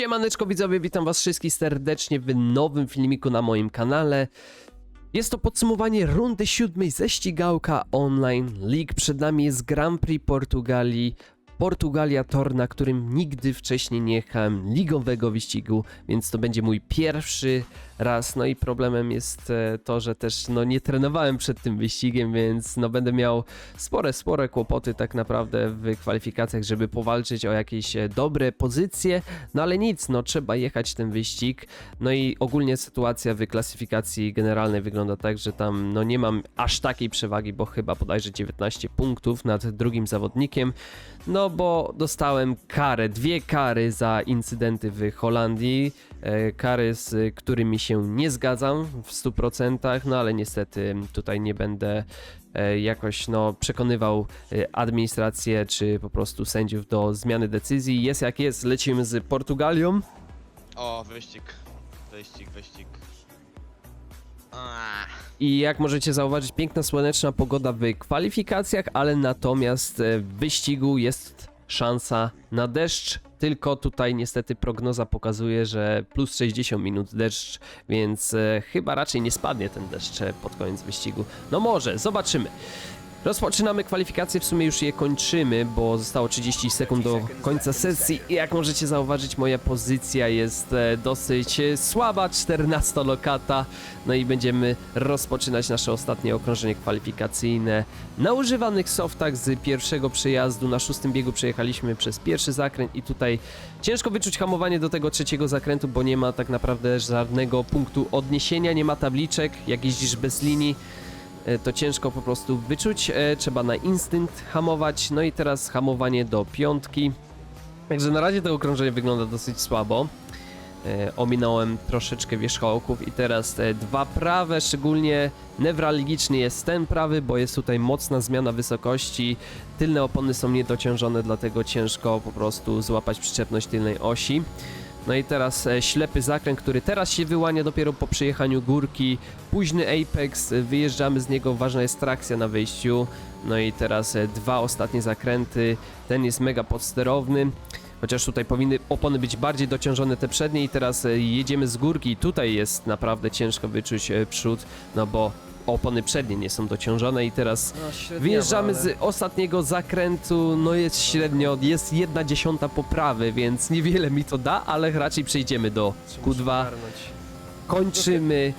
Siemaneczko widzowie, witam was wszystkich serdecznie w nowym filmiku na moim kanale. Jest to podsumowanie rundy siódmej ze ścigałka online League. Przed nami jest Grand Prix Portugalii. Portugalia tor, na którym nigdy wcześniej nie jechałem ligowego wyścigu, więc to będzie mój pierwszy raz. No i problemem jest e, to, że też no, nie trenowałem przed tym wyścigiem, więc no, będę miał spore, spore kłopoty tak naprawdę w kwalifikacjach, żeby powalczyć o jakieś e, dobre pozycje. No ale nic, no trzeba jechać ten wyścig. No i ogólnie sytuacja w klasyfikacji generalnej wygląda tak, że tam no nie mam aż takiej przewagi, bo chyba bodajże 19 punktów nad drugim zawodnikiem. No bo dostałem karę, dwie kary za incydenty w Holandii. E, kary, z którymi się nie zgadzam w 100%, no ale niestety tutaj nie będę e, jakoś no, przekonywał e, administrację czy po prostu sędziów do zmiany decyzji. Jest jak jest, lecimy z Portugalią. O, wyścig. Wyścig, wyścig. Aaaa. I jak możecie zauważyć, piękna słoneczna pogoda w kwalifikacjach, ale natomiast e, w wyścigu jest szansa na deszcz. Tylko tutaj niestety prognoza pokazuje, że plus 60 minut deszcz, więc e, chyba raczej nie spadnie ten deszcz e, pod koniec wyścigu. No może, zobaczymy. Rozpoczynamy kwalifikacje, w sumie już je kończymy, bo zostało 30 sekund do końca sesji. I jak możecie zauważyć moja pozycja jest e, dosyć e, słaba, 14 lokata, no i będziemy rozpoczynać nasze ostatnie okrążenie kwalifikacyjne. Na używanych softach z pierwszego przejazdu, na szóstym biegu przejechaliśmy przez pierwszy zakręt i tutaj ciężko wyczuć hamowanie do tego trzeciego zakrętu, bo nie ma tak naprawdę żadnego punktu odniesienia, nie ma tabliczek, jak jeździsz bez linii to ciężko po prostu wyczuć. E, Trzeba na instynkt hamować. No i teraz hamowanie do piątki. Także na razie to okrążenie wygląda dosyć słabo. E, Ominąłem troszeczkę wierzchołków i teraz te dwa prawe, szczególnie newralgiczny jest ten prawy, bo jest tutaj mocna zmiana wysokości. Tylne opony są niedociążone, dlatego ciężko po prostu złapać przyczepność tylnej osi. No i teraz e, ślepy zakręt, który teraz się wyłania dopiero po przejechaniu górki. Późny apex, e, wyjeżdżamy z niego, ważna jest trakcja na wyjściu. No i teraz e, dwa ostatnie zakręty. Ten jest mega podsterowny. Chociaż tutaj powinny opony być bardziej dociążone te przednie i teraz jedziemy z górki tutaj jest naprawdę ciężko wyczuć przód, no bo opony przednie nie są dociążone i teraz Wyjeżdżamy z ostatniego zakrętu, no jest średnio, jest jedna dziesiąta poprawy, więc niewiele mi to da, ale raczej przejdziemy do Q2. Kończymy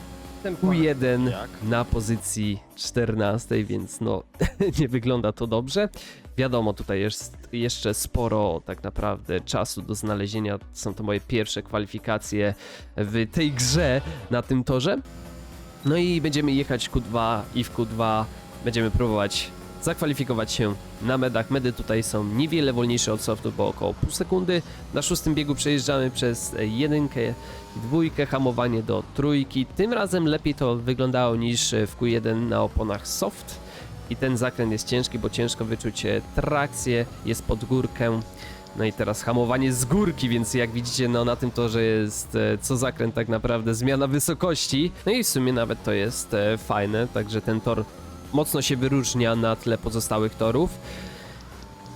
Q1 Jak? na pozycji 14, więc no nie wygląda to dobrze. Wiadomo, tutaj jest jeszcze sporo tak naprawdę czasu do znalezienia. Są to moje pierwsze kwalifikacje w tej grze na tym torze. No i będziemy jechać Q2 i w Q2 będziemy próbować zakwalifikować się na medach. Medy tutaj są niewiele wolniejsze od softu, bo około pół sekundy. Na szóstym biegu przejeżdżamy przez jedynkę, dwójkę, hamowanie do trójki. Tym razem lepiej to wyglądało niż w Q1 na oponach soft. I ten zakręt jest ciężki, bo ciężko wyczuć trakcję, jest pod górkę. No i teraz hamowanie z górki, więc jak widzicie, no na tym torze jest e, co zakręt tak naprawdę zmiana wysokości. No i w sumie nawet to jest e, fajne, także ten tor mocno się wyróżnia na tle pozostałych torów.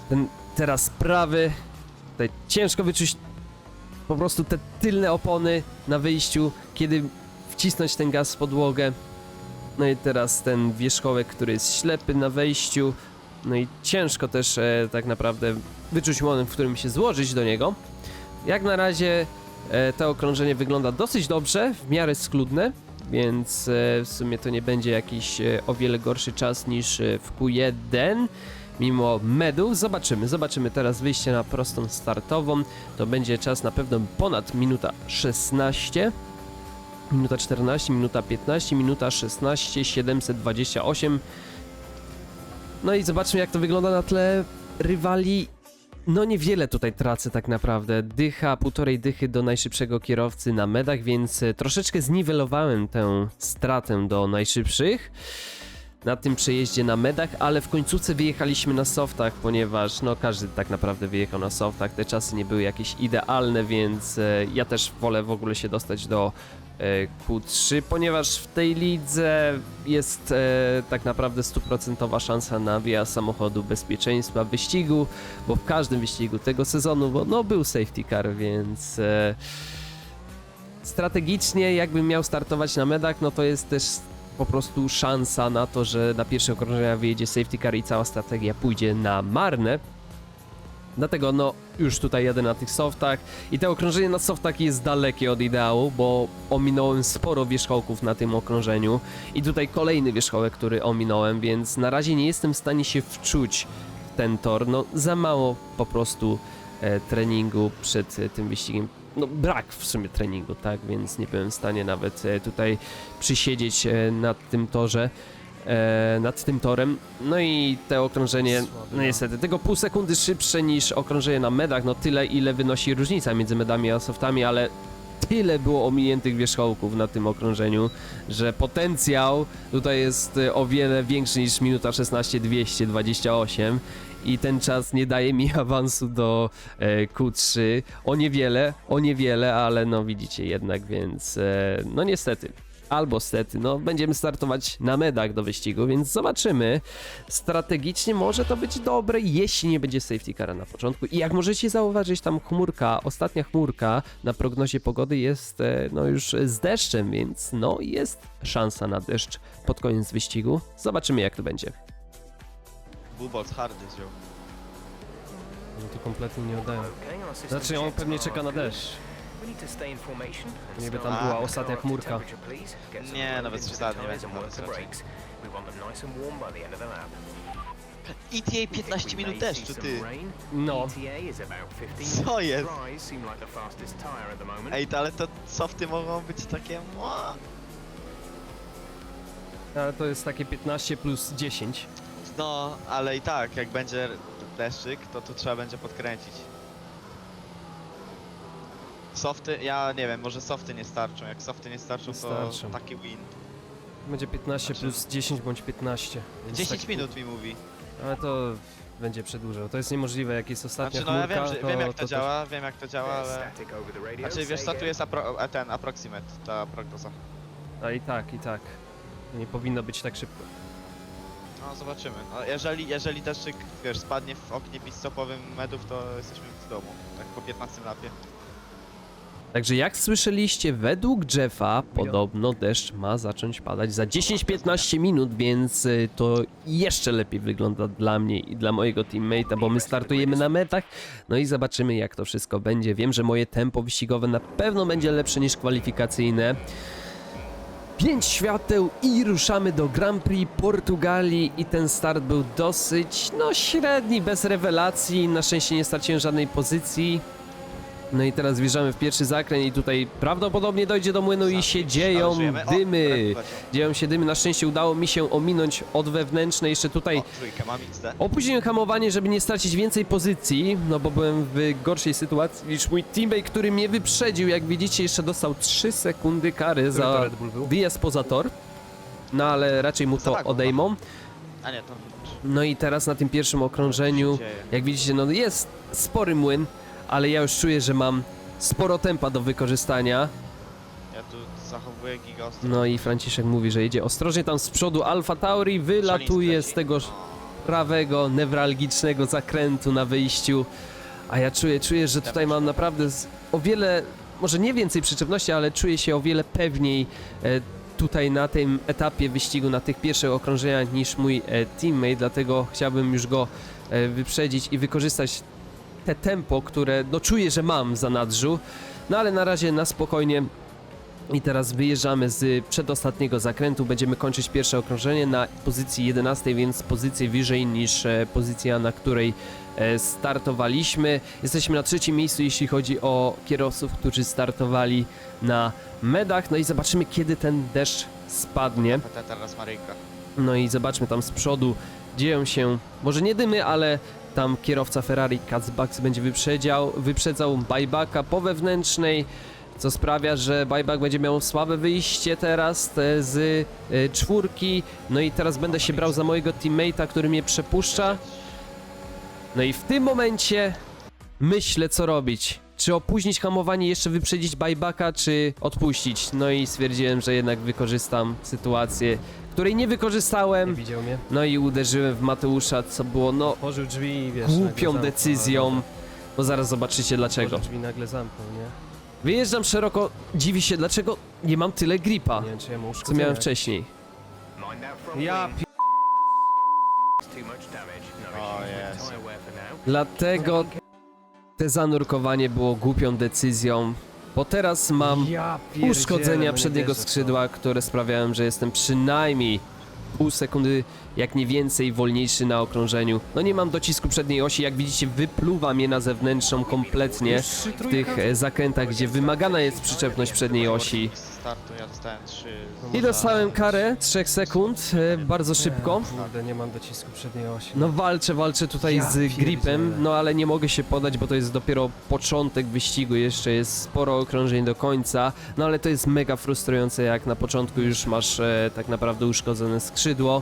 Ten teraz prawy, tutaj ciężko wyczuć po prostu te tylne opony na wyjściu, kiedy wcisnąć ten gaz w podłogę. No i teraz ten wierzchołek, który jest ślepy na wejściu. No i ciężko też e, tak naprawdę wyczuć moment, w którym się złożyć do niego. Jak na razie e, to okrążenie wygląda dosyć dobrze, w miarę schludne, więc e, w sumie to nie będzie jakiś e, o wiele gorszy czas niż e, w Q1. Mimo medów, zobaczymy, zobaczymy teraz wyjście na prostą startową. To będzie czas na pewno ponad minuta 16. Minuta 14, minuta 15, minuta 16, 728. No i zobaczmy jak to wygląda na tle rywali. No niewiele tutaj tracę tak naprawdę. Dycha, półtorej dychy do najszybszego kierowcy na medach, więc e, troszeczkę zniwelowałem tę stratę do najszybszych na tym przejeździe na medach, ale w końcówce wyjechaliśmy na softach, ponieważ no każdy tak naprawdę wyjechał na softach, te czasy nie były jakieś idealne, więc e, ja też wolę w ogóle się dostać do Q3, ponieważ w tej lidze jest e, tak naprawdę stuprocentowa szansa na wjazd samochodu bezpieczeństwa wyścigu, bo w każdym wyścigu tego sezonu bo, no, był safety car, więc e, strategicznie jakbym miał startować na medach, no to jest też po prostu szansa na to, że na pierwsze okrążenia wyjedzie safety car i cała strategia pójdzie na marne. Dlatego no już tutaj jadę na tych softach i to okrążenie na softach jest dalekie od ideału, bo ominąłem sporo wierzchołków na tym okrążeniu i tutaj kolejny wierzchołek, który ominąłem, więc na razie nie jestem w stanie się wczuć w ten tor. No za mało po prostu e, treningu przed e, tym wyścigiem. No brak w sumie treningu, tak, więc nie byłem w stanie nawet e, tutaj przysiedzieć e, nad tym torze. E, nad tym torem. No i te okrążenie, no niestety, tylko pół sekundy szybsze niż okrążenie na medach, no tyle ile wynosi różnica między medami a softami, ale tyle było ominiętych wierzchołków na tym okrążeniu, że potencjał tutaj jest e, o wiele większy niż minuta 16 228 i ten czas nie daje mi awansu do e, Q3 o niewiele, o niewiele, ale no widzicie jednak, więc e, no niestety albo stety, no będziemy startować na medach do wyścigu, więc zobaczymy. Strategicznie może to być dobre, jeśli nie będzie safety cara na początku. I jak możecie zauważyć, tam chmurka, ostatnia chmurka na prognozie pogody jest e, no już z deszczem, więc no jest szansa na deszcz pod koniec wyścigu. Zobaczymy jak to będzie. Bubolt hardy wziął. No to kompletnie nie our system Znaczy on pewnie czeka na deszcz. Niby tam była ostatnia chmurka. Nie, nawet przesadnie, raczej. the lap. ETA We think 15 we minut deszczu, ty. rain. No. 15 Co jest? Ej, to, ale to softy mogą być takie... Ale to jest takie 15 plus 10. No, ale i tak, jak będzie deszczyk, to tu trzeba będzie podkręcić. Softy, ja nie wiem, może softy nie starczą. Jak softy nie starczą, Nie to starczą. taki win. Będzie 15 Znaczy- plus 10 bądź 15. więc 10 tak- minut mi mówi. Ale to będzie przedłużał. To jest niemożliwe, jak jest ostatnia Znaczy, no ja chmurka, wiem, że, wiem jak to, też- działa, wiem jak to działa, ale... Znaczy, wiesz co, tu jest apro a ten, approximate, ta prognoza. A i tak, i tak. Nie powinno być tak szybko. No, zobaczymy. No, jeżeli, jeżeli deszczyk, wiesz, spadnie w oknie pit-stopowym medów, to jesteśmy w domu. Tak po 15 lapie. Także jak słyszeliście, według Jeffa podobno deszcz ma zacząć padać za 10-15 minut, więc y, to jeszcze lepiej wygląda dla mnie i dla mojego teammate'a, bo my startujemy na metach, no i zobaczymy jak to wszystko będzie. Wiem, że moje tempo wyścigowe na pewno będzie lepsze niż kwalifikacyjne. Pięć świateł i ruszamy do Grand Prix Portugalii i ten start był dosyć, no średni, bez rewelacji, na szczęście nie straciłem żadnej pozycji. No i teraz wjeżdżamy w pierwszy zakręt i tutaj prawdopodobnie dojdzie do młynu i się dzieją dymy. Leciał. Dzieją się dymy, na szczęście udało mi się ominąć od wewnętrznej, jeszcze tutaj. Opóźniłem hamowanie, żeby nie stracić więcej pozycji, no bo byłem w gorszej sytuacji niż mój teammate, który mnie wyprzedził. Jak widzicie, jeszcze dostał 3 sekundy kary za wyjazd poza tor. No ale raczej mu to wagą, odejmą. A nie, to... No i teraz na tym pierwszym okrążeniu, jak widzicie, no jest spory młyn, ale ja już czuję, że mam sporo tempa do wykorzystania. Ja tu zachowuję giga ostro. No i Franciszek mówi, że jedzie ostrożnie tam z przodu. Alfa Tauri wylatuje z tego prawego, newralgicznego zakrętu na wyjściu. A ja czuję, czuję, że tutaj mam naprawdę o wiele, może nie więcej przyczepności, ale czuję się o wiele pewniej e, tutaj na tym etapie wyścigu, na tych pierwszych okrążeniach niż mój e, teammate, dlatego chciałbym już go e, wyprzedzić i wykorzystać te tempo, które no czuję, że mam w zanadrzu. No ale na razie na spokojnie i teraz wyjeżdżamy z przedostatniego zakrętu. Będziemy kończyć pierwsze okrążenie na pozycji 11, więc pozycję wyżej niż e, pozycja, na której e, startowaliśmy. Jesteśmy na trzecim miejscu, jeśli chodzi o kierowców, którzy startowali na medach. No i zobaczymy, kiedy ten deszcz spadnie. No i zobaczmy tam z przodu dzieją się, może nie dymy, ale tam kierowca Ferrari Kazbaks będzie wyprzedzał, wyprzedzał buybacka po wewnętrznej, co sprawia, że buyback będzie miał słabe wyjście teraz te z e, czwórki. No i teraz będę się brał za mojego teammate'a, który mnie przepuszcza. No i w tym momencie myślę co robić. czy opóźnić hamowanie, jeszcze wyprzedzić buybacka, czy odpuścić. No i stwierdziłem, że jednak wykorzystam sytuację, której nie Nie wykorzystałem. widział mnie. No i uderzyłem w Mateusza, co było no Otworzył drzwi i wiesz... nagle głupią zamknął, decyzją. ale Bo zaraz zobaczycie dlaczego. Otworzył drzwi nagle zamknął, nie? Wyjeżdżam szeroko, dziwi się dlaczego nie mam tyle gripa, Nie wiem, czy ja mu co miałem wcześniej. Ja. No Oh, yes. now. Dlatego te zanurkowanie było głupią decyzją, bo teraz mam Ja pierdzielę, uszkodzenia nie przedniego wierzę w to. skrzydła, które sprawiają, że jestem przynajmniej pół sekundy, jak nie więcej, wolniejszy na okrążeniu. No nie mam docisku przedniej osi, jak widzicie wypluwa mnie na zewnętrzną kompletnie w tych e, zakrętach, gdzie wymagana jest przyczepność przedniej osi. Startu ja dostałem 3. I dostałem karę 3 sekund, e, bardzo szybko. Nie, kurde, nie mam docisku przedniej osi. No walczę, walczę tutaj Ja z gripem, pierdzielę. no ale nie mogę się podać, bo to jest dopiero początek wyścigu, jeszcze jest sporo okrążeń do końca, no ale to jest mega frustrujące, jak na początku już masz e, tak naprawdę uszkodzone skrzydło.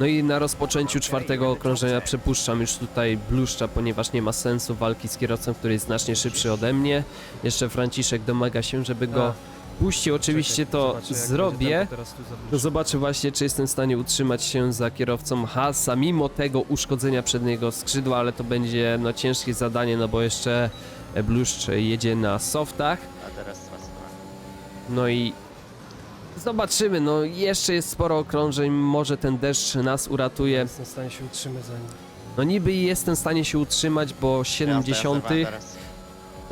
No i na rozpoczęciu czwartego okrążenia przepuszczam już tutaj bluszcza, ponieważ nie ma sensu walki z kierowcą, który jest znacznie szybszy ode mnie. Jeszcze Franciszek domaga się, żeby go A, puścił, oczywiście czekaj, to zobaczę, jak będzie zrobię. tempo teraz tu zabluźnić. To zobaczę właśnie, czy jestem w stanie utrzymać się za kierowcą Hasa, mimo tego uszkodzenia przedniego skrzydła, ale to będzie no ciężkie zadanie, no bo jeszcze e, Bluszcz jedzie na softach. A teraz was No i zobaczymy, no jeszcze jest sporo okrążeń, może ten deszcz nas uratuje. Jestem w stanie się utrzymać za nim. No niby jestem w stanie się utrzymać, bo 70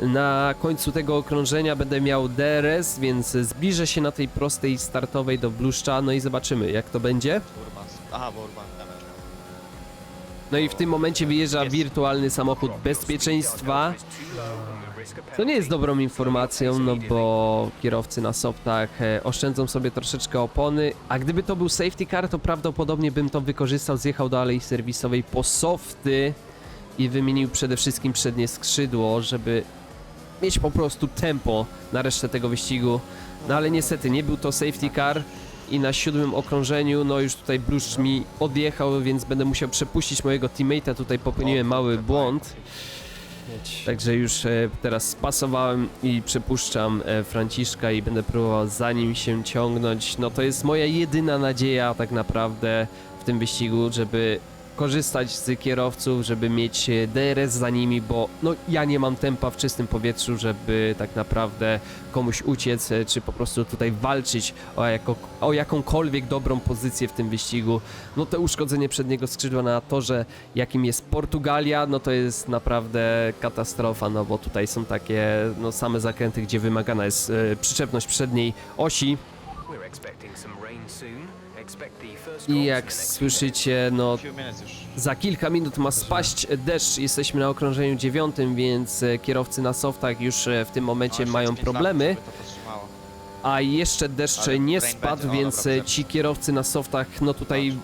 na końcu tego okrążenia będę miał DRS, więc zbliżę się na tej prostej startowej do Bluszcza, no i zobaczymy jak to będzie. Urban. Aha, bo Urban damage. No i w tym momencie wyjeżdża wirtualny samochód bezpieczeństwa. To nie jest dobrą informacją, no bo kierowcy na softach e, oszczędzą sobie troszeczkę opony, a gdyby to był safety car, to prawdopodobnie bym to wykorzystał, zjechał do alei serwisowej po softy i wymienił przede wszystkim przednie skrzydło, żeby mieć po prostu tempo na resztę tego wyścigu. No ale niestety nie był to safety car i na siódmym okrążeniu, no już tutaj Bluszcz mi odjechał, więc będę musiał przepuścić mojego teammate'a, tutaj popełniłem mały błąd. Także już e, teraz spasowałem i przepuszczam e, Franciszka i będę próbował za nim się ciągnąć. No to jest moja jedyna nadzieja tak naprawdę w tym wyścigu, żeby korzystać z kierowców, żeby mieć e, DRS za nimi, bo no ja nie mam tempa w czystym powietrzu, żeby tak naprawdę komuś uciec, e, czy po prostu tutaj walczyć o, jako, o jakąkolwiek dobrą pozycję w tym wyścigu. No to uszkodzenie przedniego skrzydła na torze, jakim jest Portugalia, no to jest naprawdę katastrofa, no bo tutaj są takie no same zakręty, gdzie wymagana jest e, przyczepność przedniej osi We're expecting some rain soon. I jak słyszycie, no za kilka minut ma spaść deszcz, jesteśmy na okrążeniu dziewiątym, więc e, kierowcy na softach już e, w tym momencie mają problemy. A jeszcze deszcz nie spadł, więc e, ci kierowcy na softach, no tutaj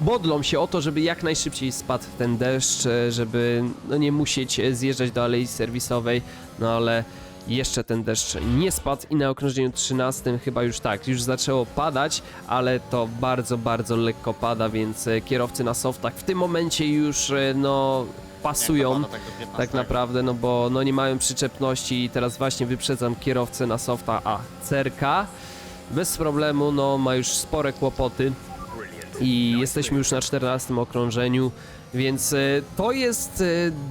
modlą się o to, żeby jak najszybciej spadł ten deszcz, żeby no nie musieć zjeżdżać do alei serwisowej, no ale jeszcze ten deszcz nie spadł i na okrążeniu 13 chyba już tak, już zaczęło padać, ale to bardzo, bardzo lekko pada, więc e, kierowcy na softach w tym momencie już e, no pasują. Tak, 15. Tak naprawdę, no bo no nie mają przyczepności i teraz właśnie wyprzedzam kierowcę na softa A Cerka. Bez problemu, no ma już spore kłopoty. I jesteśmy już na 14 okrążeniu, więc e, to jest e,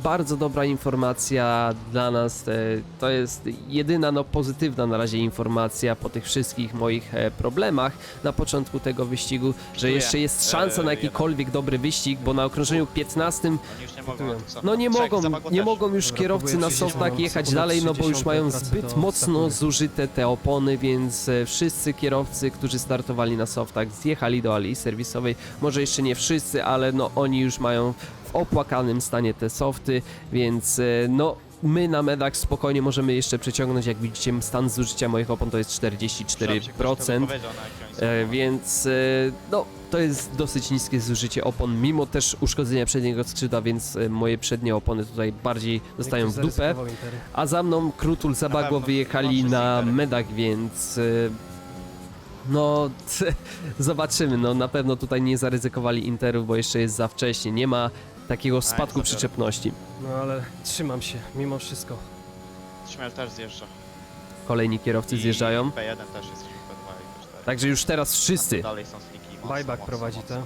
bardzo dobra informacja dla nas. E, to jest jedyna no pozytywna na razie informacja po tych wszystkich moich problemach na początku tego wyścigu, że jeszcze jest szansa na jakikolwiek dobry wyścig, bo na okrążeniu 15 Oni już nie mogą. Tytułem. tu co? no nie mogą, nie mogą już kierowcy na softach jechać dalej, no bo już 30 mają zbyt mocno zużyte te opony, więc wszyscy kierowcy, którzy startowali na softach, zjechali do alei serwisowej. Może jeszcze nie wszyscy, ale no oni już mają w opłakanym stanie te softy, więc e, no my na medach spokojnie możemy jeszcze przeciągnąć. Jak widzicie, stan zużycia moich opon to jest Myślałem, że ktoś to 44%. wypowiedział, na jakim oni E, więc e, no, to jest dosyć niskie zużycie opon, mimo też uszkodzenia przedniego skrzydła, więc moje przednie opony tutaj bardziej dostają w dupę. A za mną Krutul Zabago wyjechali no, na medach, więc no zobaczymy. No na pewno tutaj nie zaryzykowali Interów, bo jeszcze jest za wcześnie. Nie ma takiego spadku zabiorę. przyczepności. No ale trzymam się, mimo wszystko. Śmiel też zjeżdża. Kolejni kierowcy I zjeżdżają. P1 też jest, P2 i P4. Także już teraz wszyscy. Dalej są sliki. Mocno, Buyback mocno, prowadzi mocno. te.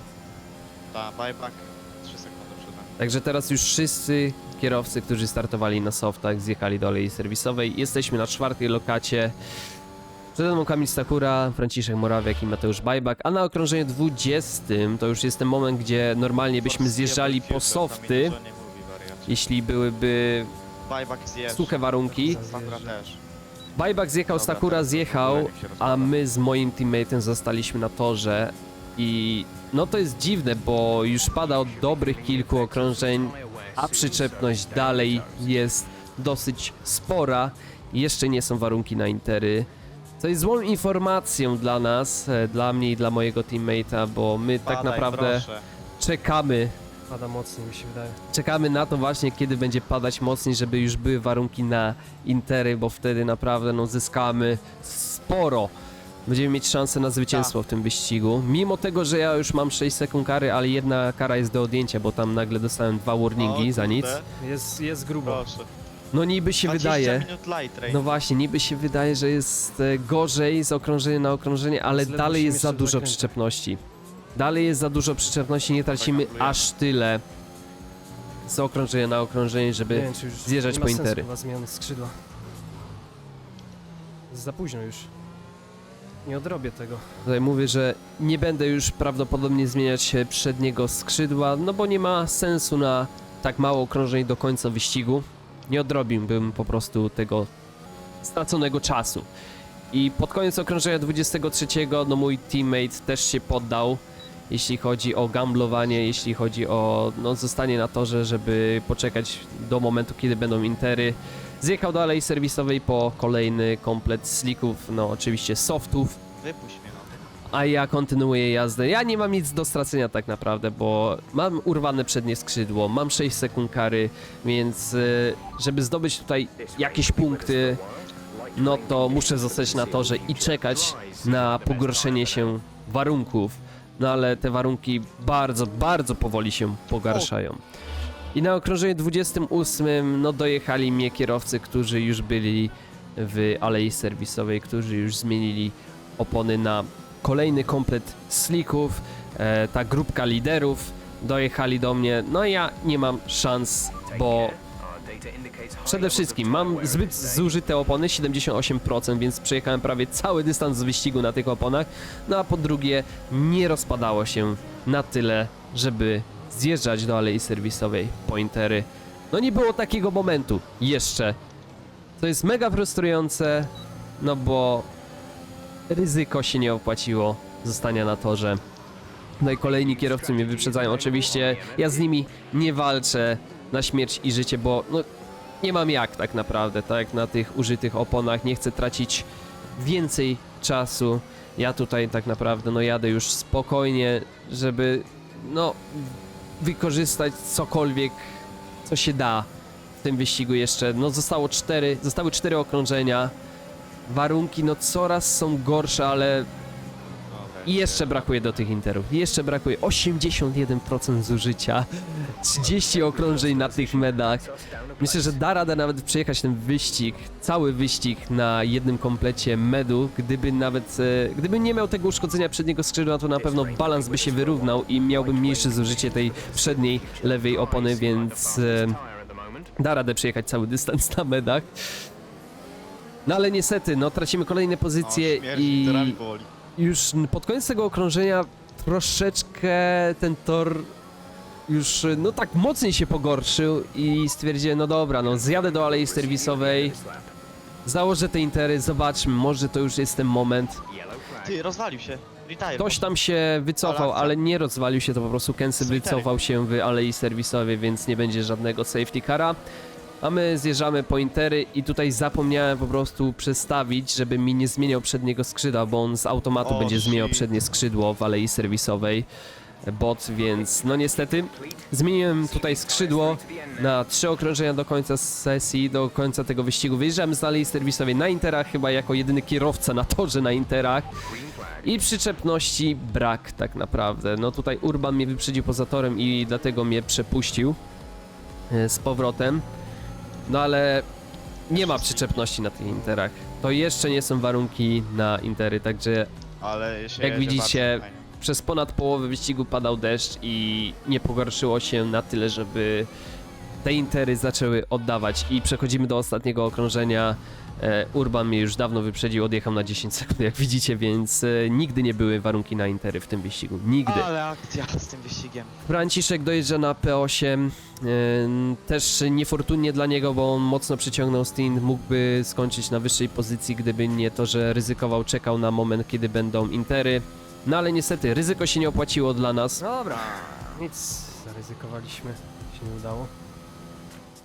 Ta, buyback 3 sekundy przed nami. Także teraz już wszyscy kierowcy, którzy startowali na softach, zjechali do alei serwisowej. Jesteśmy na czwartej lokacie. Przede mną Kamil Stakura, Franciszek Morawiak i Mateusz Bajbak, a na okrążeniu 20 to już jest ten moment, gdzie normalnie byśmy zjeżdżali po softy, jeśli byłyby suche warunki. Bajbak zjechał, Stakura tak. zjechał, a my z moim teammatem zostaliśmy na torze i no to jest dziwne, bo już pada od dobrych kilku okrążeń, a przyczepność dalej jest dosyć spora. Jeszcze nie są warunki na intery. Co jest złą informacją dla nas, e, dla mnie i dla mojego teammate'a, bo my tak naprawdę proszę. czekamy, Pada mocniej mi się wydaje. czekamy na to właśnie, kiedy będzie padać mocniej, żeby już były warunki na intery, bo wtedy naprawdę no zyskamy sporo. Będziemy mieć szansę na zwycięstwo w tym wyścigu. Mimo tego, że ja już mam 6 sekund kary, ale jedna kara jest do odjęcia, bo tam nagle dostałem dwa warningi O, za nic. kurde, Jest, jest grubo. Proszę. No niby się 20 wydaje. minut light rain. No właśnie, niby się wydaje, że jest e, gorzej z okrążenia na okrążenie, ale dalej musimy jest za jeszcze dużo przyczepności. Dalej jest za dużo przyczepności, nie tracimy aż tyle z okrążenia na okrążenie, Nie żeby... wiem, czy już zjeżdżać nie po ma sensu intery. chyba skrzydła. Jest za późno już. Nie odrobię tego. Tutaj mówię, że nie będę już prawdopodobnie zmieniać e, przedniego skrzydła, no bo nie ma sensu na tak mało okrążeń do końca wyścigu. Nie odrobiłbym po prostu tego straconego czasu. I pod koniec okrążenia 23, no mój teammate też się poddał, jeśli chodzi o gamblowanie, jeśli chodzi o no, zostanie na torze, żeby poczekać do momentu, kiedy będą intery. Zjechał dalej serwisowej po kolejny komplet slicków, no oczywiście softów, Wypuść mnie. A ja kontynuuję jazdę. Ja nie mam nic do stracenia tak naprawdę, bo mam urwane przednie skrzydło, mam 6 sekund kary, więc y, żeby zdobyć tutaj jakieś punkty, no to muszę zostać na torze i czekać na pogorszenie się warunków. No ale te warunki bardzo, bardzo powoli się pogarszają. I na okrążeniu 28 no dojechali mnie kierowcy, którzy już byli w alei serwisowej, którzy już zmienili opony na kolejny komplet slicków. E, ta grupka liderów dojechali do mnie. No i ja nie mam szans, bo Przede wszystkim mam zbyt zużyte opony, 78%, więc przejechałem prawie cały dystans z wyścigu na tych oponach. No a po drugie, nie rozpadało się na tyle, żeby zjeżdżać do alei serwisowej pointery. No nie było takiego momentu jeszcze. To jest mega frustrujące, no bo ryzyko się nie opłaciło zostania na torze. No i kolejni kierowcy mnie wyprzedzają. Oczywiście ja z nimi nie walczę na śmierć i życie, bo no, nie mam jak tak naprawdę, tak, na tych użytych oponach. Nie chcę tracić więcej czasu. Ja tutaj tak naprawdę, no jadę już spokojnie, żeby, no, wykorzystać cokolwiek, co się da w tym wyścigu jeszcze. No, zostało cztery, zostały cztery okrążenia. Warunki, no, coraz są gorsze, ale jeszcze brakuje do tych interów. Jeszcze brakuje 81% zużycia, 30 okrążeń na tych medach. Myślę, że da radę nawet przejechać ten wyścig, cały wyścig na jednym komplecie medu. Gdyby nawet, e, gdyby nie miał tego uszkodzenia przedniego skrzydła, to na pewno balans by się wyrównał i miałbym mniejsze zużycie tej przedniej lewej opony, więc e, da radę przejechać cały dystans na medach. No ale niestety, no tracimy kolejne pozycje O, śmierć i literami już pod koniec tego okrążenia troszeczkę ten tor już no tak mocniej się pogorszył i stwierdziłem, no dobra, no zjadę do alei serwisowej, założę te intery, zobaczmy, może to już jest ten moment. Ty, rozwalił się. Retire. Ktoś tam się wycofał, ale nie rozwalił się, to po prostu Kensy wycofał się w alei serwisowej, więc nie będzie żadnego safety cara. A my zjeżdżamy po intery i tutaj zapomniałem po prostu przestawić, żeby mi nie zmieniał przedniego skrzydła, bo on z automatu O, będzie zmieniał shit. przednie skrzydło w alei serwisowej bot, więc no niestety zmieniłem tutaj skrzydło na trzy okrążenia do końca sesji, do końca tego wyścigu. Wyjeżdżamy z alei serwisowej na interach, chyba jako jedyny kierowca na torze na interach. I przyczepności brak tak naprawdę. No tutaj Urban mnie wyprzedził poza torem i dlatego mnie przepuścił e, z powrotem. No ale nie ma przyczepności na tych interach. To jeszcze nie są warunki na intery, także Ale się Jak jedzie widzicie, bardzo fajnie. przez ponad połowę wyścigu padał deszcz i nie pogorszyło się na tyle, żeby te intery zaczęły oddawać. I przechodzimy do ostatniego okrążenia. E, Urban mnie już dawno wyprzedził, odjechał na 10 sekund, jak widzicie, więc e, nigdy nie były warunki na intery w tym wyścigu. Nigdy. Ale akcja z tym wyścigiem. Franciszek dojeżdża na P8. Ym, Też niefortunnie dla niego, bo on mocno przyciągnął Stin. Mógłby skończyć na wyższej pozycji, gdyby nie to, że ryzykował, czekał na moment, kiedy będą intery. No ale niestety, ryzyko się nie opłaciło dla nas. Dobra, nic, zaryzykowaliśmy, się nie udało.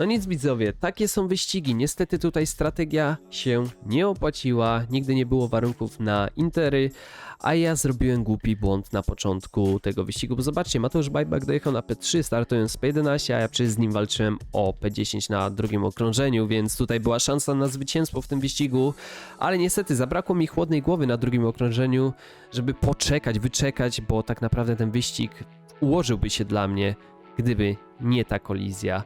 No nic widzowie, takie są wyścigi. Niestety tutaj strategia się nie opłaciła, nigdy nie było warunków na intery, a ja zrobiłem głupi błąd na początku tego wyścigu, bo zobaczcie, Mateusz Bajbak dojechał na P3 startując z P11, a ja przecież z nim walczyłem o P10 na drugim okrążeniu, więc tutaj była szansa na zwycięstwo w tym wyścigu, ale niestety zabrakło mi chłodnej głowy na drugim okrążeniu, żeby poczekać, wyczekać, bo tak naprawdę ten wyścig ułożyłby się dla mnie, gdyby nie ta kolizja.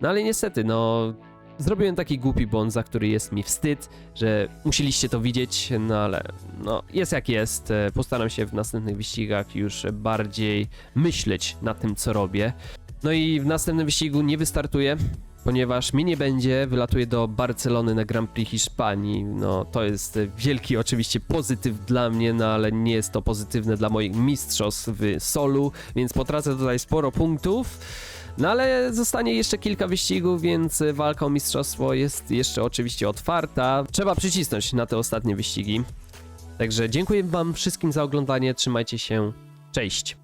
No ale niestety, no zrobiłem taki głupi błąd, za który jest mi wstyd, że musieliście to widzieć, no ale no jest jak jest. E, Postaram się w następnych wyścigach już bardziej myśleć nad tym, co robię. No i w następnym wyścigu nie wystartuję, ponieważ mi nie będzie, wylatuję do Barcelony na Grand Prix Hiszpanii. No to jest wielki oczywiście pozytyw dla mnie, no ale nie jest to pozytywne dla moich mistrzostw w solu, więc potracę tutaj sporo punktów. No ale zostanie jeszcze kilka wyścigów, więc walka o mistrzostwo jest jeszcze oczywiście otwarta. Trzeba przycisnąć na te ostatnie wyścigi. Także dziękuję wam wszystkim za oglądanie, trzymajcie się, cześć!